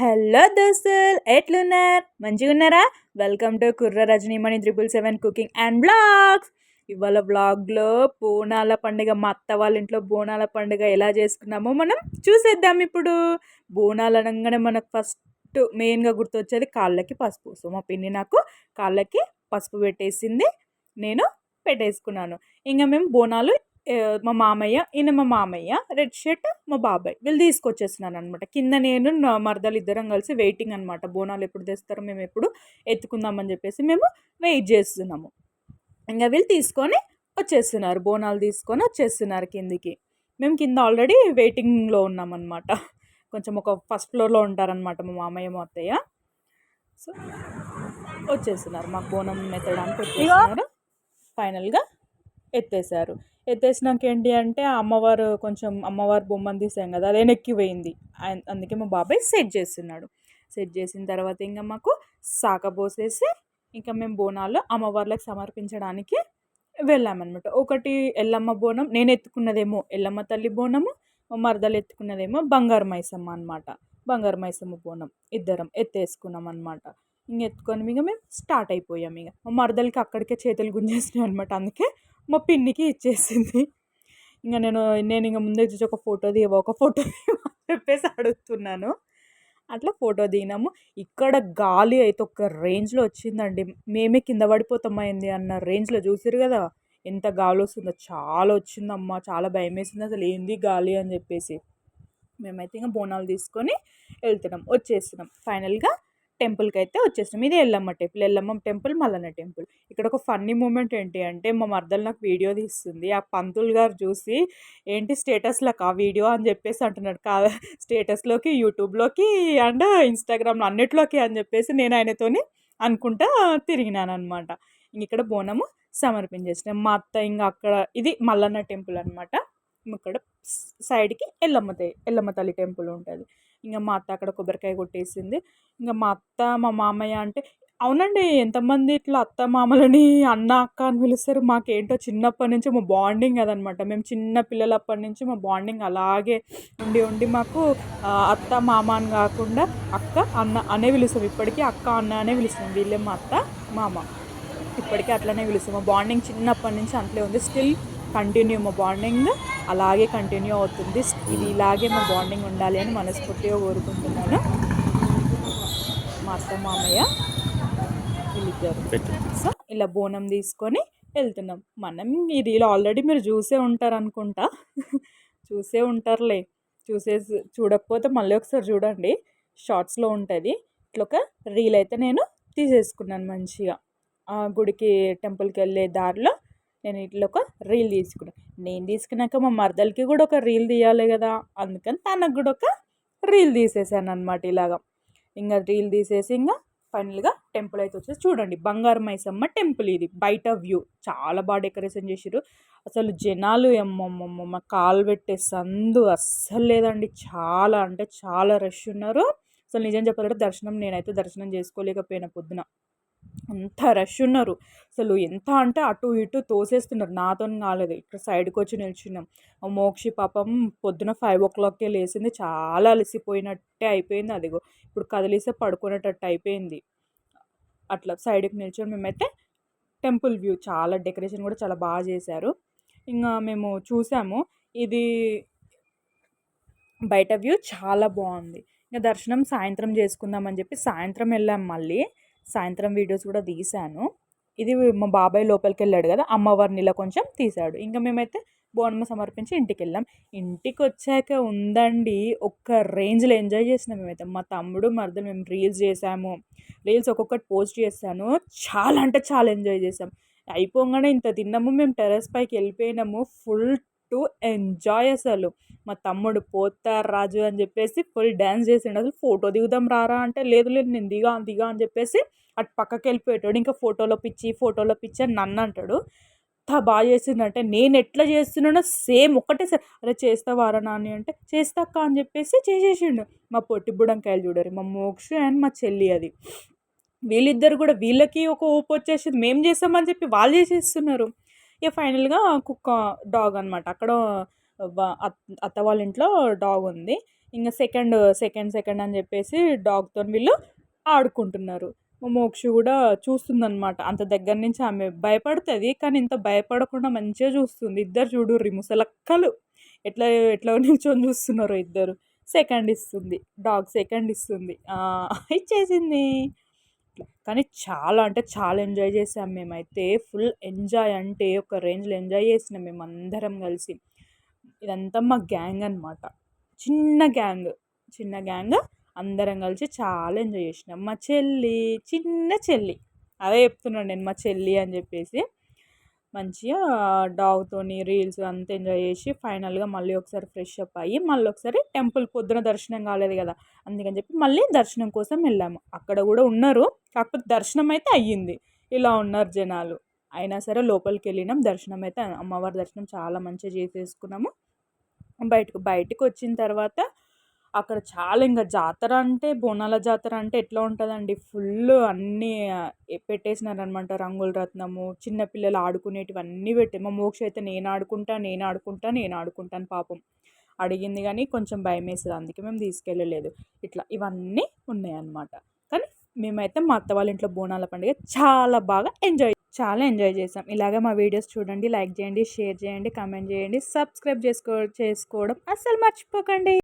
Hello దోస్తుల్ ఎట్లున్నారు? మంచిగా ఉన్నారా? Welcome to Kurra Rajanimani triple seven cooking and blogs ఇవాళ బ్లాగ్లో బోనాల పండుగ మా అత్త వాళ్ళ ఇంట్లో బోనాల పండుగ ఎలా చేసుకున్నామో మనం చూసేద్దాం ఇప్పుడు. బోనాలు అనగానే మనకు ఫస్ట్ మెయిన్గా గుర్తొచ్చేది కాళ్ళకి పసుపు. సో మా పిన్ని నాకు కాళ్ళకి పసుపు పెట్టేసింది నేను పెట్టేసుకున్నాను. ఇంకా మేము బోనాలు మా మామయ్య ఈయన మా మామయ్య రెడ్ షర్ట్ మా బాబాయ్. వీళ్ళు తీసుకొచ్చేస్తున్నాను అనమాట కింద నేను మరదలు ఇద్దరం కలిసి వెయిటింగ్ అనమాట బోనాలు ఎప్పుడు తెస్తారో మేము ఎప్పుడు ఎత్తుకుందామని చెప్పేసి మేము వెయిట్ చేస్తున్నాము. ఇంకా వీళ్ళు తీసుకొని వచ్చేస్తున్నారు. బోనాలు తీసుకొని వచ్చేస్తున్నారు కిందికి. మేము కింద ఆల్రెడీ వెయిటింగ్లో ఉన్నామన్నమాట కొంచెం ఒక ఫస్ట్ ఫ్లోర్లో ఉంటారనమాట మా మామయ్య మా అత్తయ్య. సో వచ్చేస్తున్నారు. మాకు బోనం ఎత్తడానికి వచ్చేస్తున్నారు. ఫైనల్గా ఎత్తేసారు ఎత్తేసినాక ఏంటి అంటే ఆ అమ్మవారు కొంచెం అమ్మవారి బొమ్మను తీసాం కదా అదే నెక్కిపోయింది అందుకే మా బాబాయ్ సెట్ చేస్తున్నాడు. సెట్ చేసిన తర్వాత ఇంకా మాకు సాక పోసేసి ఇంకా మేము బోనాలు అమ్మవార్లకు సమర్పించడానికి వెళ్ళామన్నమాట. ఒకటి ఎల్లమ్మ బోనం నేను ఎత్తుకున్నదేమో ఎల్లమ్మ తల్లి బోనము మరదలు ఎత్తుకున్నదేమో బంగారు మైసమ్మ అనమాట బంగారు మైసమ్మ బోనం ఇద్దరం ఎత్తేసుకున్నాం అనమాట ఇంక ఎత్తుకొని ఇక మేము స్టార్ట్ అయిపోయాం ఇక. మా మరదలకి అక్కడికే చేతులు గుంజేసినాయి అనమాట అందుకే మా పిన్నికి ఇచ్చేసింది. ఇంకా నేను నేను ఇంకా ముందే చూసి ఒక ఫోటో తీయవా ఒక ఫోటో తీయవా అని చెప్పేసి అడుగుతున్నాను. అట్లా ఫోటో దిగినాము. ఇక్కడ గాలి అయితే ఒక రేంజ్లో వచ్చిందండి. మేమే కింద పడిపోతామైంది అన్న రేంజ్లో చూసారు కదా. ఎంత గాలి వస్తుందో చాలా వచ్చిందమ్మా చాలా భయం వేసింది అసలు ఏంది గాలి అని చెప్పేసి. మేమైతే ఇంకా బోనాలు తీసుకొని వెళ్తున్నాం వచ్చేస్తున్నాం. ఫైనల్గా టెంపుల్కి అయితే వచ్చేసినాం ఇది Yellamma temple Yellamma temple Mallanna temple. ఇక్కడ ఒక ఫన్నీ మూమెంట్ ఏంటి అంటే మా మర్దలు నాకు వీడియో తీస్తుంది. ఆ పంతులు గారు చూసి ఏంటి స్టేటస్లకు ఆ వీడియో? అని చెప్పేసి అంటున్నాడు. కాదు స్టేటస్లోకి యూట్యూబ్లోకి అండ్ ఇన్స్టాగ్రామ్లో అన్నిట్లోకి అని చెప్పేసి నేను ఆయనతోని అనుకుంటా తిరిగినాను అనమాట ఇంక ఇక్కడ బోనము సమర్పించేసిన. మా అత్త ఇంకా అక్కడ ఇది మల్లన్న టెంపుల్ అనమాట ఇక్కడ సైడ్కి ఎల్లమ్మ తే ఎల్లమ్మ తల్లి టెంపుల్ ఉంటుంది. ఇంకా మా అత్త అక్కడ కొబ్బరికాయ కొట్టేసింది. ఇంకా మా అత్త మా మామయ్య అంటే అవునండి ఎంతమంది ఇట్లా అత్త మామలని అన్న అక్క అని పిలుస్తారు. మాకేంటో చిన్నప్పటి నుంచి మా బాండింగ్ అదనమాట. మేము చిన్న పిల్లలప్పటి నుంచి మా బాండింగ్ అలాగే ఉండి ఉండి మాకు అత్త మామ అని కాకుండా అక్క అన్న అనే పిలుస్తాం. ఇప్పటికీ అక్క అన్న అనే పిలుస్తాం. వీళ్ళే మా అత్త మామ. ఇప్పటికీ అట్లనే పిలుస్తాం. మా బాండింగ్ చిన్నప్పటి నుంచి అట్లే ఉంది. స్టిల్ కంటిన్యూ మా బాండింగ్ అలాగే కంటిన్యూ అవుతుంది. ఇది ఇలాగే మా బాండింగ్ ఉండాలి అని మనస్ఫూర్తిగా కోరుకుంటున్నాను. మా అత్త మామయ్య వీళ్ళిద్దరు. సో ఇలా బోనం తీసుకొని వెళ్తున్నాం. మనం ఈ రీల్ ఆల్రెడీ మీరు చూసే ఉంటారు అనుకుంటా. చూసే ఉంటారులే. చూసేసి చూడకపోతే మళ్ళీ ఒకసారి చూడండి. షార్ట్స్లో ఉంటుంది. ఇట్లా ఒక రీల్ అయితే నేను తీసేసుకున్నాను మంచిగా. ఆ గుడికి టెంపుల్కి వెళ్ళే దారిలో నేను ఇట్లా ఒక రీల్ తీసుకున్నాను నేను తీసుకున్నాక మా మరదలకి కూడా ఒక రీల్ తీయాలి కదా అందుకని తనకు కూడా ఒక రీల్ తీసేసాను అనమాట ఇలాగా. ఇంకా రీల్ తీసేసి ఇంకా ఫైనల్గా టెంపుల్ అయితే వచ్చేసి చూడండి. బంగారు మైసమ్మ టెంపుల్ ఇది బయట వ్యూ. చాలా బాగా డెకరేషన్ చేసారు అసలు జనాలు ఎమ్మమ్మమ్మ కాలు పెట్టే సందు అస్సలు లేదండి. చాలా అంటే చాలా రష్ ఉన్నారు. అసలు నిజం చెప్పాలంటే దర్శనం నేనైతే దర్శనం చేసుకోలేకపోయిన పొద్దున. అంత రష్ ఉన్నారు. అసలు ఎంత అంటే అటు ఇటు తోసేస్తున్నారు. నాతో కాలేదు. ఇక్కడ సైడ్కి వచ్చి నిల్చున్నాం. మోక్షి పాపం పొద్దున ఫైవ్ ఓ క్లాక్కే లేచింది చాలా అలసిపోయినట్టే అయిపోయింది. అదిగో ఇప్పుడు కదిలిస్తే పడుకునేటట్టు అయిపోయింది. అట్లా సైడ్కి నిల్చొని మేమైతే టెంపుల్ వ్యూ చాలా డెకరేషన్ కూడా చాలా బాగా చేశారు. ఇంకా మేము చూసాము. ఇది బయట వ్యూ చాలా బాగుంది. ఇంకా దర్శనం సాయంత్రం చేసుకుందామని చెప్పి సాయంత్రం వెళ్ళాం మళ్ళీ. సాయంత్రం వీడియోస్ కూడా తీశాను. ఇది మా బాబాయ్ లోపలికి వెళ్ళాడు కదా అమ్మవారిని ఇలా కొంచెం తీశాడు. ఇంకా మేమైతే బోనమ్మ సమర్పించి ఇంటికి వెళ్ళాం ఇంటికి వచ్చాక ఉందండి ఒక్క రేంజ్లో ఎంజాయ్ చేసినాం మేమైతే. మా తమ్ముడు మరదలు మేము రీల్స్ చేసాము రీల్స్ ఒక్కొక్కటి పోస్ట్ చేశాను. చాలా అంటే చాలా ఎంజాయ్ చేసాం అయిపోగానే ఇంత తిన్నాము మేము టెర్రస్ పైకి వెళ్ళిపోయినాము. ఫుల్ టు ఎంజాయ్ అసలు. మా తమ్ముడు పోతారు రాజు అని చెప్పేసి ఫుల్ డ్యాన్స్ చేసిండు. అసలు ఫోటో దిగుదాం రారా అంటే లేదు లేదు నేను దిగా దిగా అని చెప్పేసి అటు పక్కకి వెళ్ళిపోయేటాడు. ఇంకా ఫోటోలో పిచ్చి ఫోటోలో పిచ్చి అని నన్ను అంటాడు. అంత బాగా చేసిందంటే నేను ఎట్లా చేస్తున్నానో సేమ్ ఒకటే సార్ అరే చేస్తావారా నాని అంటే చేస్తాక అని చెప్పేసి చేసేసిండు. మా పొట్టి బుడంకాయలు చూడరు మా మోక్ష అండ్ మా చెల్లి అది. వీళ్ళిద్దరు కూడా వీళ్ళకి ఒక ఊపు వచ్చేసింది. మేము చేస్తామని చెప్పి వాళ్ళు చేసేస్తున్నారు. ఇక ఫైనల్గా కుక్క డాగ్ అనమాట అక్కడ అత్త వాళ్ళ ఇంట్లో డాగ్ ఉంది. ఇంకా సెకండ్ సెకండ్ సెకండ్ అని చెప్పేసి డాగ్తో వీళ్ళు ఆడుకుంటున్నారు. మోక్షి కూడా చూస్తుందన్నమాట. అంత దగ్గర నుంచి ఆమె భయపడుతుంది కానీ ఇంత భయపడకుండా మంచిగా చూస్తుంది. ఇద్దరు చూడు ముసలక్కలు. ఎట్లా ఎట్లా నిల్చొని చూస్తున్నారు ఇద్దరు. సెకండ్ ఇస్తుంది. డాగ్ సెకండ్ ఇస్తుంది. ఇచ్చేసింది. కానీ చాలా అంటే చాలా ఎంజాయ్ చేసాం మేమైతే. ఫుల్ ఎంజాయ్ అంటే ఒక రేంజ్లో ఎంజాయ్ చేసినాం మేము అందరం కలిసి. ఇదంతా మా గ్యాంగ్ అనమాట చిన్న గ్యాంగ్ చిన్న గ్యాంగ్. అందరం కలిసి చాలా ఎంజాయ్ చేసినాం. మా చెల్లి చిన్న చెల్లి. అదే చెప్తున్నాను నేను మా చెల్లి అని చెప్పేసి. మంచిగా డాగ్తోని రీల్స్ అంతా ఎంజాయ్ చేసి ఫైనల్గా మళ్ళీ ఒకసారి ఫ్రెష్ అప్ అయ్యి మళ్ళీ ఒకసారి టెంపుల్ పొద్దున దర్శనం కాలేదు కదా. అందుకని చెప్పి మళ్ళీ దర్శనం కోసం వెళ్ళాము. అక్కడ కూడా ఉన్నారు. కాకపోతే దర్శనం అయితే అయ్యింది. ఇలా ఉన్నారు జనాలు. అయినా సరే లోపలికి వెళ్ళినాం. దర్శనం అయితే అమ్మవారి దర్శనం చాలా మంచిగా చేసేసుకున్నాము. బయటకు బయటకు వచ్చిన తర్వాత అక్కడ చాలా ఇంకా జాతర అంటే బోనాల జాతర అంటే ఎట్లా ఉంటుందండి? ఫుల్ అన్నీ పెట్టేసినారనమాట రంగుల రత్నము చిన్నపిల్లలు ఆడుకునేటివి అన్నీ పెట్టి మా మోక్ష అయితే నేను ఆడుకుంటా నేను ఆడుకుంటా నేను ఆడుకుంటాను పాపం. అడిగింది కానీ కొంచెం భయం వేసేది అందుకే మేము తీసుకెళ్ళలేదు. ఇట్లా ఇవన్నీ ఉన్నాయన్నమాట. కానీ మేమైతే మా అత్త వాళ్ళ ఇంట్లో బోనాల పండుగ చాలా బాగా ఎంజాయ్ చాలా ఎంజాయ్ చేసాం ఇలాగే మా వీడియోస్ చూడండి లైక్ చేయండి షేర్ చేయండి కామెంట్ చేయండి సబ్స్క్రైబ్ చేసుకో చేసుకోవడం అస్సలు మర్చిపోకండి.